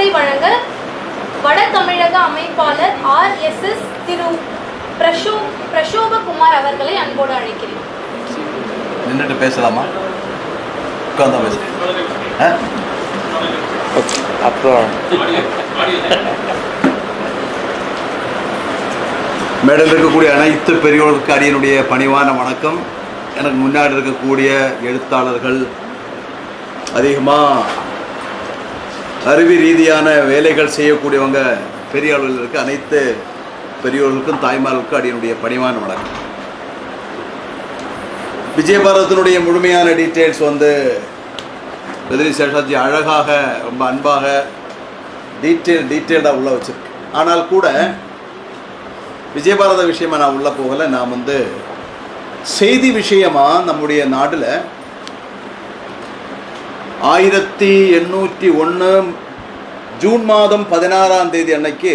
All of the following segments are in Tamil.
முன்னுரை வழங்க வட தமிழக அமைப்பாளர் R S S Thiru Prasho Prashobhkumar அவர்களை அன்போடு அழைக்கிறேன். நின்றுட்டு பேசலாமா? உட்காந்தா பேசுகிறேன் அப்புறம். மேடையில் இருக்கக்கூடிய அனைத்து பெரியோர்களுக்கு அடியனுடைய பணிவான வணக்கம். எனக்கு முன்னாடி இருக்கக்கூடிய எழுத்தாளர்கள் அதிகமாக அறிவி ரீதியான வேலைகள் செய்யக்கூடியவங்க பெரிய பெரியாளர்களுக்கு அனைத்து பெரியோர்களுக்கும் தாய்மார்களுக்கும் அடியனுடைய பணிவான வணக்கம். விஜயபாரதத்தினுடைய முழுமையான டீட்டெயில்ஸ் வந்து பெதிரி சேஷாஜி அழகாக ரொம்ப அன்பாக டீட்டெயில் டீட்டெயில்டாக உள்ள வச்சிருக்கேன் ஆனால் கூட விஜயபாரத விஷயமா நான் உள்ளே போகல. நான் வந்து செய்தி விஷயமா நம்முடைய நாட்டில் ஆயிரத்தி எண்ணூற்றி ஒன்று ஜூன் மாதம் பதினாறாம் தேதி அன்னைக்கு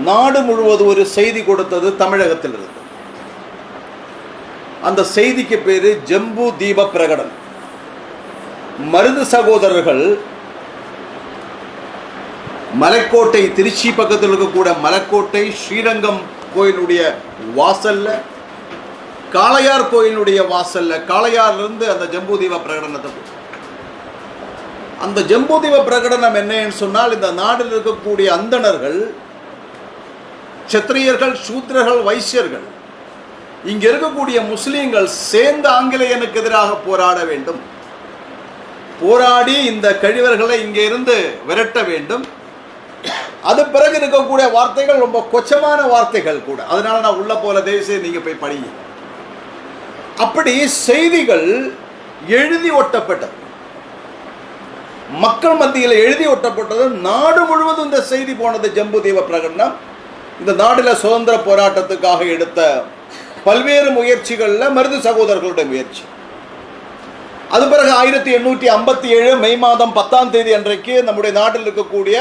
நாடு முழுவதும் ஒரு செய்தி கொடுத்தது தமிழகத்தில் இருந்து. அந்த செய்திக்கு பேர் ஜம்பு தீப பிரகடன் மருது சகோதரர்கள் மலைக்கோட்டை திருச்சி பக்கத்தில் இருக்கக்கூடிய மலைக்கோட்டை ஸ்ரீரங்கம் கோயிலுடைய வாசல்ல காளையார் கோயிலுடைய வாசல்ல காளையார்லேருந்து அந்த ஜம்பு தீப பிரகடனத்தை அந்த ஜம்பூதீப பிரகடனம் என்னன்னு சொன்னால் இந்த நாட்டில் இருக்கக்கூடிய அந்தணர்கள் சத்திரியர்கள் சூத்திரர்கள் வைசியர்கள் இங்கே இருக்கக்கூடிய முஸ்லீம்கள் சேர்ந்து ஆங்கிலேயனுக்கு எதிராக போராட வேண்டும். போராடி இந்த கழிவர்களை இங்கே இருந்து விரட்ட வேண்டும். அது பிறகு இருக்கக்கூடிய வார்த்தைகள் ரொம்ப கொச்சமான வார்த்தைகள் கூட. அதனால நான் உள்ள போல தேசிய நீங்க போய் படிங்க. அப்படி செய்திகள் எழுதி ஒட்டப்பட்டது. மக்கள் மத்தியில் எழுதி ஒட்டப்பட்டது. நாடு முழுவதும் இந்த செய்தி போனது ஜம்பு தீப பிரகடனம். இந்த நாட்டில் சுதந்திர போராட்டத்துக்காக எடுத்த பல்வேறு முயற்சிகளில் மருது சகோதரர்களுடைய முயற்சி. அது பிறகு ஆயிரத்தி எண்ணூற்றி ஐம்பத்தி ஏழு மே மாதம் பத்தாம் தேதி அன்றைக்கு நம்முடைய நாட்டில் இருக்கக்கூடிய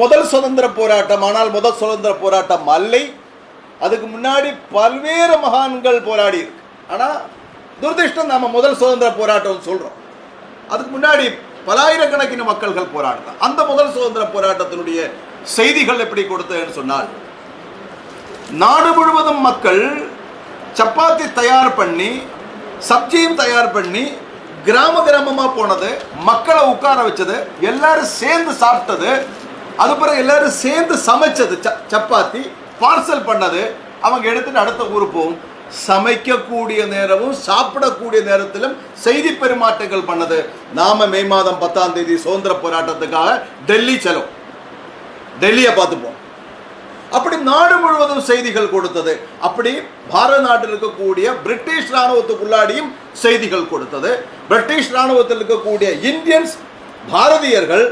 முதல் சுதந்திர போராட்டம் ஆனால் முதல் சுதந்திர போராட்டம் அல்லை. அதுக்கு முன்னாடி பல்வேறு மகான்கள் போராடி இருக்கு. ஆனால் துரதிருஷ்டம் நாம முதல் சுதந்திர போராட்டம் சொல்றோம். அதுக்கு முன்னாடி பலாயிரக்கணக்கின மக்கள்கள் போராடுறாங்க அந்த முதல் சுதந்திர போராட்டத்தினுடைய செய்திகள் எப்படி கொடுத்ததுன்னு சொன்னால் நாடு முழுவதும் மக்கள் சப்பாத்தி தயார் பண்ணி சப்ஜியும் தயார் பண்ணி கிராம கிராமமாக போனது மக்களை உட்கார வச்சது எல்லாரும் சேர்ந்து சாப்பிட்டது அது பிறகு எல்லாரும் சேர்ந்து சமைச்சது ச- சப்பாத்தி பார்சல் பண்ணது அவங்க எடுத்துட்டு அடுத்த ஊர் போகும். சமைக்கக்கூடிய நேரமும் சாப்பிடக்கூடிய நேரத்திலும் செய்தி பெருமாற்றங்கள் பண்ணது. நாம மே மாதம் பத்தாம் தேதி சுதந்திர போராட்டத்துக்காக டெல்லி செல்லும். டெல்லியை பார்த்துப்போம். அப்படி நாடு முழுவதும் செய்திகள் கொடுத்தது. அப்படி பாரத நாட்டில் இருக்கக்கூடிய பிரிட்டிஷ் ராணுவத்துக்குள்ளாடியும் செய்திகள் கொடுத்தது. பிரிட்டிஷ் ராணுவத்தில் இருக்கக்கூடிய இந்தியன்ஸ் பாரதியர்கள்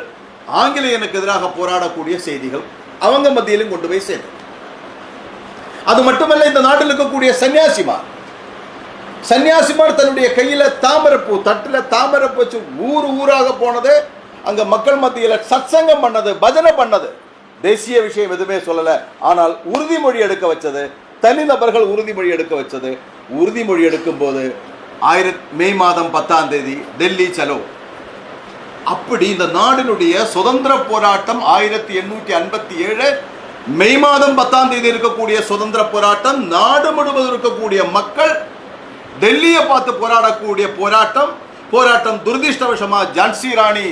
ஆங்கிலேயனுக்கு எதிராக போராடக்கூடிய செய்திகள் அவங்க மத்தியிலும் கொண்டு போய் சேர்ந்தது. அது மட்டுமல்ல இந்த நாட்டில் இருக்கக்கூடிய சன்னியாசிமார். சன்னியாசிமார் தன்னுடைய கையில் தாமரப்பூ தட்டில் தாமரப்பூ வச்சு ஊர் ஊராக போனது அங்கே மக்கள் மத்தியில் சத்சங்கம் பண்ணது பஜனை பண்ணது. தேசிய விஷயம் எதுவுமே சொல்லலை. ஆனால் உறுதிமொழி எடுக்க வச்சது தனிநபர்கள் உறுதிமொழி எடுக்க வச்சது. உறுதிமொழி எடுக்கும் போது ஆயிரத் மே மாதம் பத்தாம் தேதி டெல்லி செலோ அப்படி இந்த நாடினுடைய சுதந்திர போராட்டம் ஆயிரத்தி எண்ணூற்றி ஐம்பத்தி ஏழு மே மாதம் பத்தாம் தேதி இருக்கக்கூடிய சுதந்திர போராட்டம் நாடு முழுவதும் இருக்கக்கூடிய மக்கள் டெல்லியை பார்த்து போராடக்கூடிய போராட்டம் போராட்டம் துரதிர்ஷ்டவசமா ஜான்சி ராணி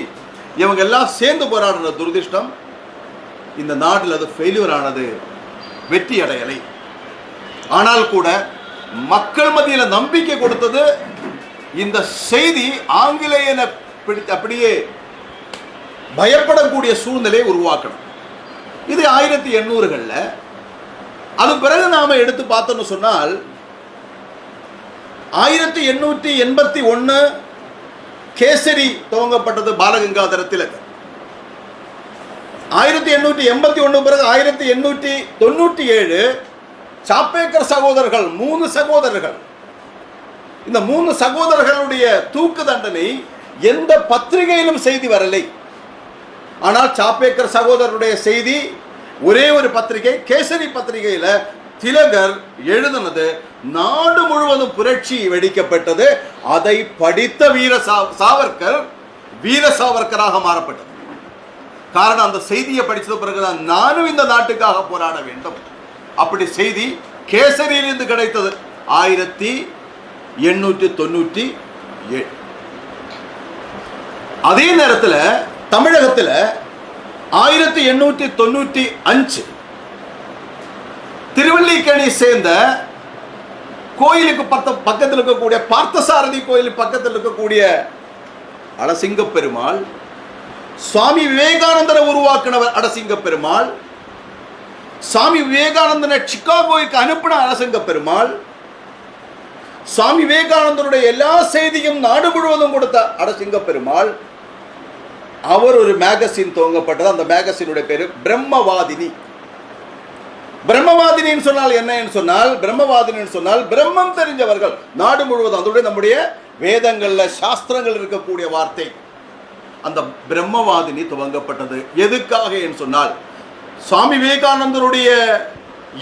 இவங்க எல்லாம் சேர்ந்து போராடுற துரதிருஷ்டம் இந்த நாட்டில் அது ஃபெயிலியர் ஆனது வெற்றி அடையலை. ஆனால் கூட மக்கள் மத்தியில் நம்பிக்கை கொடுத்தது இந்த செய்தி ஆங்கிலேயனை பிடி அப்படியே பயப்படக்கூடிய சூழ்நிலையை உருவாக்கணும். இது ஆயிரத்தி எண்ணூறுகளில். அது பிறகு நாம எடுத்து பார்த்தோம்னு சொன்னால் ஆயிரத்தி எண்ணூற்றி எண்பத்தி ஒன்று கேசரி துவங்கப்பட்டது பாலகங்காதர திலகர் ஆயிரத்தி எண்ணூற்றி எண்பத்தி ஒன்று பிறகு ஆயிரத்தி எண்ணூற்றி தொண்ணூற்றி ஏழு சாப்பேக்கர் சகோதரர்கள் மூணு சகோதரர்கள். இந்த மூணு சகோதரர்களுடைய தூக்கு தண்டனை எந்த பத்திரிகையிலும் செய்தி வரலை. ஆனால் சாப்பேக்கர் சகோதரருடைய செய்தி ஒரே ஒரு பத்திரிகை கேசரி பத்திரிகையில திலகர் எழுதினது நாடு முழுவதும் புரட்சி வெடிக்கப்பட்டது அதை படித்த வீர சா- சாவர்கர் வீர சாவர்கராக மாறப்பட்டது. காரணம் அந்த செய்தியை படித்தது பிறகுதான் நானும் இந்த நாட்டுக்காக போராட வேண்டும். அப்படி செய்தி கேசரியிலிருந்து கிடைத்தது. ஆயிரத்தி எண்ணூற்றி தொண்ணூற்றி ஏழு. அதே நேரத்தில் தமிழகத்தில் ஆயிரத்தி எண்ணூற்றி தொண்ணூற்றி அஞ்சு. திருவல்லிக்கேணி சேர்ந்த கோயிலுக்கு பத்த பக்கத்தில் இருக்கக்கூடிய பார்த்தசாரதி கோயில் பக்கத்தில் இருக்கக்கூடிய அடசிங்க பெருமாள் சுவாமி விவேகானந்தரை உருவாக்கினவர் அடசிங்க பெருமாள் சுவாமி விவேகானந்தனை சிக்காகோவுக்கு அனுப்பின அரசங்க பெருமாள் சுவாமி விவேகானந்தருடைய எல்லா செய்தியும் நாடு முழுவதும் கொடுத்த அடசிங்க பெருமாள் அவர் ஒரு மேகசின் துவங்கப்பட்டது. அந்த மேகசினுடைய பேர் பிரம்மவாதினி. பிரம்மவாதினின்னு சொன்னால் என்னன்னு சொன்னால் பிரம்மவாதினின்னு சொன்னால் பிரம்மம் தெரிஞ்சவர்கள். நாடு முழுவதும் அதோட நம்முடைய வேதங்களில் சாஸ்திரங்கள் இருக்கக்கூடிய வார்த்தை. அந்த பிரம்மவாதினி துவங்கப்பட்டது. எதுக்காக என்று சொன்னால் சுவாமி விவேகானந்தருடைய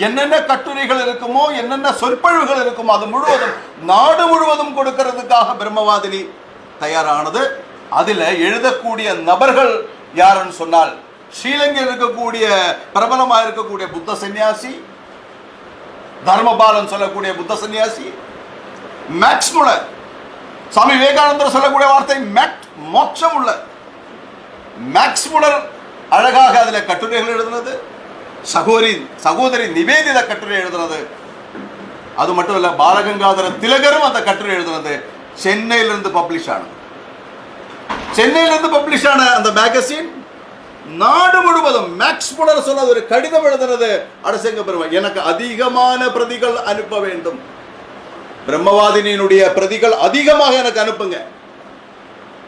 என்னென்ன கட்டுரைகள் இருக்குமோ என்னென்ன சொற்பொழிவுகள் இருக்குமோ அது முழுவதும் நாடு முழுவதும் கொடுக்கிறதுக்காக பிரம்மவாதினி தயாரானது. அதில் எழுதக்கூடிய நபர்கள் யாருன்னு சொன்னால் ஸ்ரீலங்கையில் இருக்கக்கூடிய பிரபலமாக இருக்கக்கூடிய புத்த சன்னியாசி தர்மபாலன் சொல்லக்கூடிய புத்த சன்னியாசி மேக்ஸ் முலர் சுவாமி விவேகானந்தர் சொல்லக்கூடிய வார்த்தை மேக் மோட்சம் உள்ள. மேக்ஸ் முலர் அழகாக அதில் கட்டுரைகள் எழுதுனது சகோதரி சகோதரி நிவேதித கட்டுரை எழுதுனது. அது மட்டும் இல்லை பாலகங்காதர திலகரும் அந்த கட்டுரை எழுதுனது. சென்னையிலிருந்து பப்ளிஷ் ஆனது. சென்னையிலேருந்து பப்ளிஷ் ஆன அந்த மேகசின் நாடு முழுவதும் மேக்ஸ் புலர் சொன்னது ஒரு கடிதம் எழுதுனது அரசங்க பெருமாள் எனக்கு அதிகமான பிரதிகள் அனுப்ப வேண்டும். பிரம்மவாதினியினுடைய பிரதிகள் அதிகமாக எனக்கு அனுப்புங்க.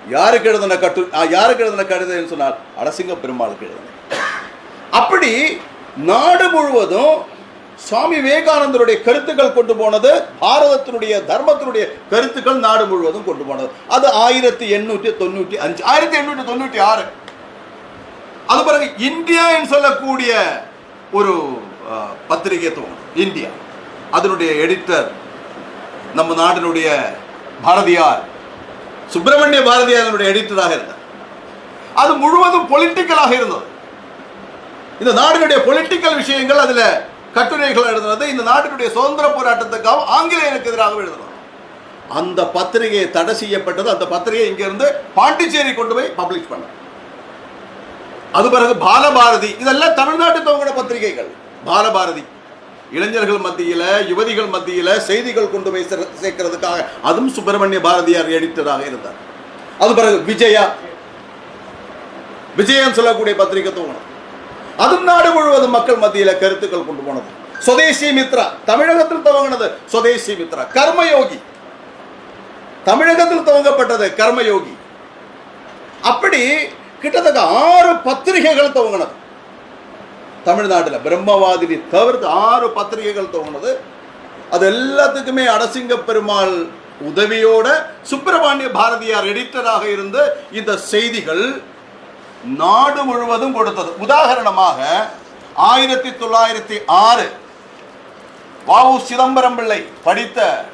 யாருக்கு எழுதின கட்டு ஆ, யாருக்கு எழுதின கடிதம் சொன்னால் அரசிங்க பெருமாளுக்கு எழுதின அப்படி நாடு முழுவதும் சுவாமி விவேகானந்தருடைய கருத்துக்கள் கொண்டு போனது பாரதத்தினுடைய தர்மத்தினுடைய கருத்துக்கள் நாடு முழுவதும் கொண்டு போனது. அது ஆயிரத்தி எண்ணூற்றி தொண்ணூற்றி அஞ்சு ஆயிரத்தி எண்ணூற்றி தொண்ணூற்றி ஆறு. அது பிறகு இந்தியா என்று சொல்லக்கூடிய ஒரு பத்திரிகை தோணும் இந்தியா. அதனுடைய எடிட்டர் நம்ம நாட்டினுடைய பாரதியார் சுப்பிரமணிய பாரதியாரனுடைய எடிட்டராக இருந்தார். அது முழுவதும் பொலிட்டிக்கலாக இருந்தது. இந்த நாடினுடைய பொலிட்டிக்கல் விஷயங்கள் அதுல கட்டுரைகள் எழுதுனது இந்த நாட்டினுடைய சுதந்திர போராட்டத்துக்காக ஆங்கிலேயனுக்கு எதிராக எழுதுனது. அந்த பத்திரிகை தடை செய்யப்பட்டது. அந்த பத்திரிகை இங்கிருந்து பாண்டிச்சேரி கொண்டு போய் பப்ளிஷ் பண்ண அது பிறகு பாலபாரதி இதெல்லாம் தமிழ்நாட்டு பத்திரிகைகள். பாலபாரதி இளைஞர்கள் மத்தியில யுவதிகள் மத்தியில செய்திகள் கொண்டு போய் சேர- சேர்க்கிறதுக்காக அதுவும் சுப்பிரமணிய பாரதியார் எடிட்டராக இருந்தார். அது பிறகு விஜயா விஜயன் சொல்லக்கூடிய பத்திரிகை துவங்கணும் அதுவும் நாடு முழுவதும் மக்கள் மத்தியில கருத்துக்கள் கொண்டு போனது சுதேசி மித்ரா தமிழகத்தில் துவங்கினது சுதேசி மித்ரா கர்மயோகி தமிழகத்தில் துவங்கப்பட்டது கர்மயோகி அப்படி கிட்டத்தட்ட ஆறு பத்திரிகைகள் துவங்கினது தமிழ்நாட்டில் பிரம்மவாதினி தவிர்த்து ஆறு பத்திரிகைகள் துவங்கினது அது எல்லாத்துக்குமே அடசிங்க பெருமாள் உதவியோட சுப்பிரமணிய பாரதியார் எடிட்டராக இருந்து இந்த செய்திகள் நாடு முழுவதும் கொடுத்தது. உதாரணமாக ஆயிரத்தி தொள்ளாயிரத்தி ஆறு வாவு சிதம்பரம் பிள்ளை படித்த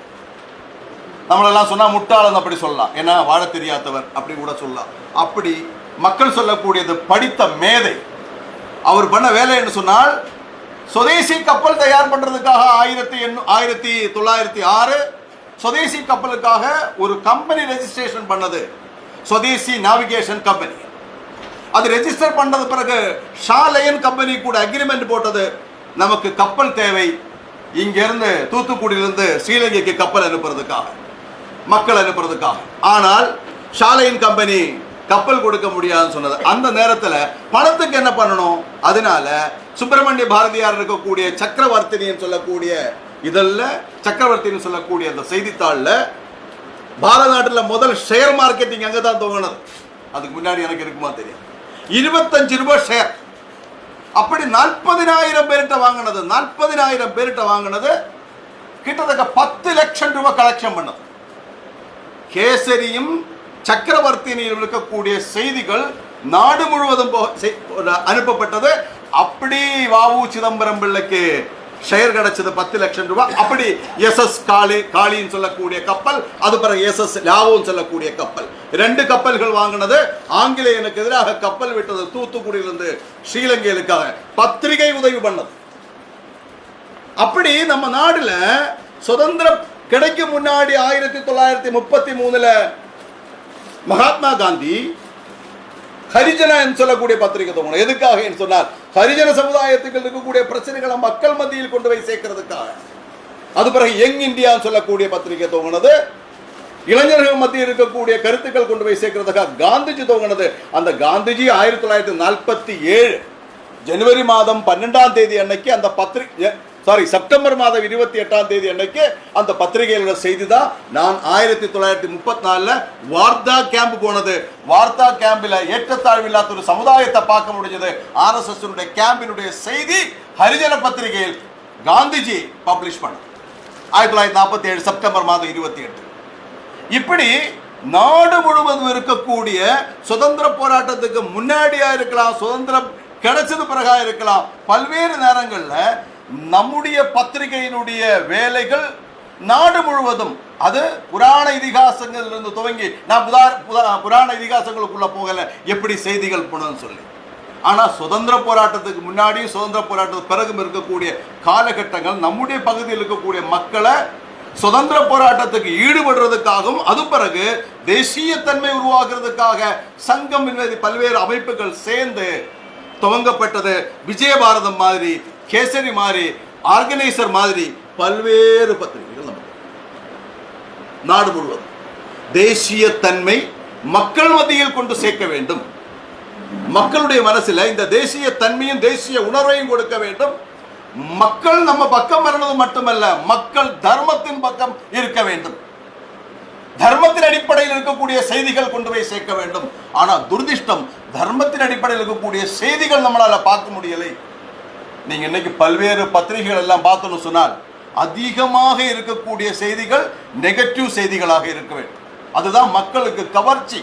நம்மளெல்லாம் சொன்னா முட்டாளன் அப்படி சொல்லலாம். ஏன்னா வாழ தெரியாதவர் அப்படி கூட சொல்லலாம். அப்படி மக்கள் சொல்லக்கூடியது படித்த மேதை. அவர் பண்ண வேலை என்று சொன்னால் சுதேசி கப்பல் தயார் பண்றதுக்காக ஆயிரத்தி எண்ணூ ஆயிரத்தி தொள்ளாயிரத்தி ஆறு சுதேசி கப்பலுக்காக ஒரு கம்பெனி ரெஜிஸ்ட்ரேஷன் பண்ணது. சுதேசி நாவிகேஷன் கம்பெனி அது ரெஜிஸ்டர் பண்ணது பிறகு ஷாலையன் கம்பெனி கூட அக்ரிமெண்ட் போட்டது. நமக்கு கப்பல் தேவை. இங்கிருந்து தூத்துக்குடியிலிருந்து ஸ்ரீலங்கைக்கு கப்பல் அனுப்புறதுக்காக மக்கள் அனுப்புறதுக்காக. ஆனால் ஷாலையின் கம்பெனி கப்பல் கொடுக்க முடியாதுன்னு சொன்னது. அந்த நேரத்தில் பணத்துக்கு என்ன பண்ணணும்? அதனால சுப்பிரமணிய பாரதியார் இருக்கக்கூடிய சக்கரவர்த்தினின்னு சொல்லக்கூடிய இதெல்லாம் சக்கரவர்த்தின்னு சொல்லக்கூடிய அந்த செய்தித்தாளில் பாரத நாட்டில் முதல் ஷேர் மார்க்கெட்டிங் அங்கே தான் துவங்கினது. அதுக்கு முன்னாடி எனக்கு இருக்குமா தெரியும் இருபத்தஞ்சு ரூபாய் ஷேர் அப்படி நாற்பதினாயிரம் பேர்கிட்ட வாங்கினது நாற்பதினாயிரம் பேர்கிட்ட வாங்கினது கிட்டத்தட்ட பத்து லட்சம் ரூபாய் கலெக்ஷன் பண்ணது. கேசரியும் சக்கரவர்த்தினியும் இருக்கக்கூடிய செய்திகள் நாடு முழுவதும் அனுப்பப்பட்டது. அப்படி வாவு சிதம்பரம் பிள்ளைக்கு ஷேர் கிடைச்சது பத்து லட்சம் ரூபாய். அப்படி எஸ் எஸ் காளி காளின்னு சொல்லக்கூடிய கப்பல் அது பிறகு எஸ் எஸ் லாவோன்னு சொல்லக்கூடிய கப்பல். ரெண்டு கப்பல்கள் வாங்கினது. ஆங்கிலேயனுக்கு எதிராக கப்பல் விட்டது தூத்துக்குடியிலிருந்து ஸ்ரீலங்கையிலுக்காக. பத்திரிகை உதவி பண்ணது. அப்படி நம்ம நாடுல சுதந்திரம் கிடைக்கும் முன்னாடி ஆயிரத்தி தொள்ளாயிரத்தி முப்பத்தி மூணுல மகாத்மா காந்தி ஹரிஜன என்று சொல்லக்கூடிய பத்திரிகை தோணும் எதுக்காக என்று சொன்னார் ஹரிஜன சமுதாயத்துக்கு இருக்கக்கூடிய பிரச்சனைகளை மக்கள் மத்தியில் கொண்டு போய் சேர்க்கிறதுக்காக. அது பிறகு யங் இந்தியான்னு சொல்லக்கூடிய பத்திரிகை தோங்கினது இளைஞர்கள் மத்தியில் இருக்கக்கூடிய கருத்துக்கள் கொண்டு போய் சேர்க்கறதுக்காக காந்திஜி தோங்கினது அந்த காந்திஜி ஆயிரத்தி தொள்ளாயிரத்தி நாற்பத்தி ஏழு ஜனவரி மாதம் பன்னெண்டாம் தேதி அன்னைக்கு அந்த பத்திரிகை சாரி செப்டம்பர் மாதம் இருபத்தி எட்டாம் தேதி அன்னைக்கு அந்த பத்திரிகையில செய்தி தான் நான் ஆயிரத்தி தொள்ளாயிரத்தி முப்பத்தி நாலில் வார்த்தா கேம்ப் போனது. வார்த்தா கேம்பில் ஏற்றத்தாழ்வு இல்லாத ஒரு சமுதாயத்தை பார்க்க முடிஞ்சது. ஆர்எஸ்எஸ் கேம்பினுடைய செய்தி ஹரிஜன பத்திரிகையில் காந்திஜி பப்ளிஷ் பண்ணது ஆயிரத்தி தொள்ளாயிரத்தி நாற்பத்தி ஏழு செப்டம்பர் மாதம் இருபத்தி எட்டு. இப்படி நாடு முழுவதும் இருக்கக்கூடிய சுதந்திர போராட்டத்துக்கு முன்னாடியா இருக்கலாம் சுதந்திரம் கிடைச்சது பிறகா இருக்கலாம். பல்வேறு நேரங்களில் நம்முடைய பத்திரிகையினுடைய வேலைகள் நாடு முழுவதும் அது புராண இதிகாசங்கள் இருந்து துவங்கி நான் புதா புதா- புராண இதிகாசங்களுக்குள்ள போகல எப்படி செய்திகள் போனதுன்னு சொல்லி. ஆனால் சுதந்திர போராட்டத்துக்கு முன்னாடியும் சுதந்திர போராட்டத்துக்கு பிறகும் இருக்கக்கூடிய காலகட்டங்கள் நம்முடைய பகுதியில் இருக்கக்கூடிய மக்களை சுதந்திர போராட்டத்துக்கு ஈடுபடுறதுக்காகவும் அது பிறகு தேசியத்தன்மை உருவாக்குறதுக்காக சங்கம் என்பது பல்வேறு அமைப்புகள் சேர்ந்து துவங்கப்பட்டது. விஜயபாரதம் மாதிரி கேசரி மாதிரி ஆர்கனைசர் மாதிரி பல்வேறு பத்திரிகைகள் நமக்கு நாடு முழுவதும். தேசியத்தன்மை மக்கள் மத்தியில் கொண்டு சேர்க்க வேண்டும். மக்களுடைய மனசுல இந்த தேசிய தன்மையும் தேசிய உணர்வையும் கொடுக்க வேண்டும். மக்கள் நம்ம பக்கம் வரணும் மட்டுமல்ல மக்கள் தர்மத்தின் பக்கம் இருக்க வேண்டும். தர்மத்தின் அடிப்படையில் இருக்கக்கூடிய செய்திகள் கொண்டு போய் சேர்க்க வேண்டும். ஆனா துரதிர்ஷ்டம் தர்மத்தின் அடிப்படையில் இருக்கக்கூடிய செய்திகள் நம்மளால பார்க்க முடியலை. நீங்கள் இன்னைக்கு பல்வேறு பத்திரிகைகள் எல்லாம் பார்த்தோன்னு சொன்னால் அதிகமாக இருக்கக்கூடிய செய்திகள் நெகட்டிவ் செய்திகளாக இருக்க வேண்டும். அதுதான் மக்களுக்கு கவர்ச்சி.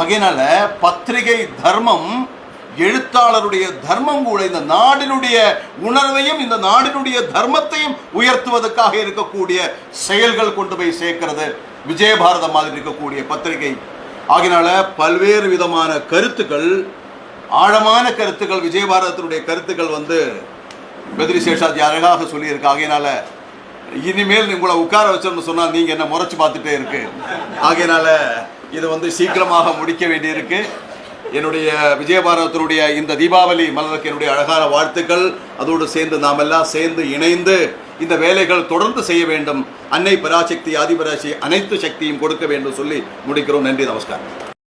ஆகையினால பத்திரிகை தர்மம் எழுத்தாளருடைய தர்மம் கூட இந்த நாடினுடைய உணர்வையும் இந்த நாடினுடைய தர்மத்தையும் உயர்த்துவதற்காக இருக்கக்கூடிய செயல்கள் கொண்டு போய் சேர்க்கிறது விஜயபாரதம் மாதிரி இருக்கக்கூடிய பத்திரிகை. ஆகினால பல்வேறு விதமான கருத்துக்கள் ஆழமான கருத்துக்கள் விஜயபாரதத்தினுடைய கருத்துக்கள் வந்து பெதிரி சேஷாஜி அழகாக சொல்லியிருக்கு. ஆகையினால இனிமேல் உங்களை உட்கார வச்சோம்னு சொன்னா நீங்க என்ன முறைச்சு பார்த்துட்டே இருக்கு. ஆகையினால இது வந்து சீக்கிரமாக முடிக்க வேண்டியிருக்கு. என்னுடைய விஜயபாரதத்தினுடைய இந்த தீபாவளி மலருக்கு என்னுடைய அழகான வாழ்த்துக்கள். அதோடு சேர்ந்து நாம் எல்லாம் சேர்ந்து இணைந்து இந்த வேலைகள் தொடர்ந்து செய்ய வேண்டும். அன்னை பராசக்தி ஆதிபராசி அனைத்து சக்தியும் கொடுக்க வேண்டும் சொல்லி முடிக்கிறோம். நன்றி நமஸ்காரம்.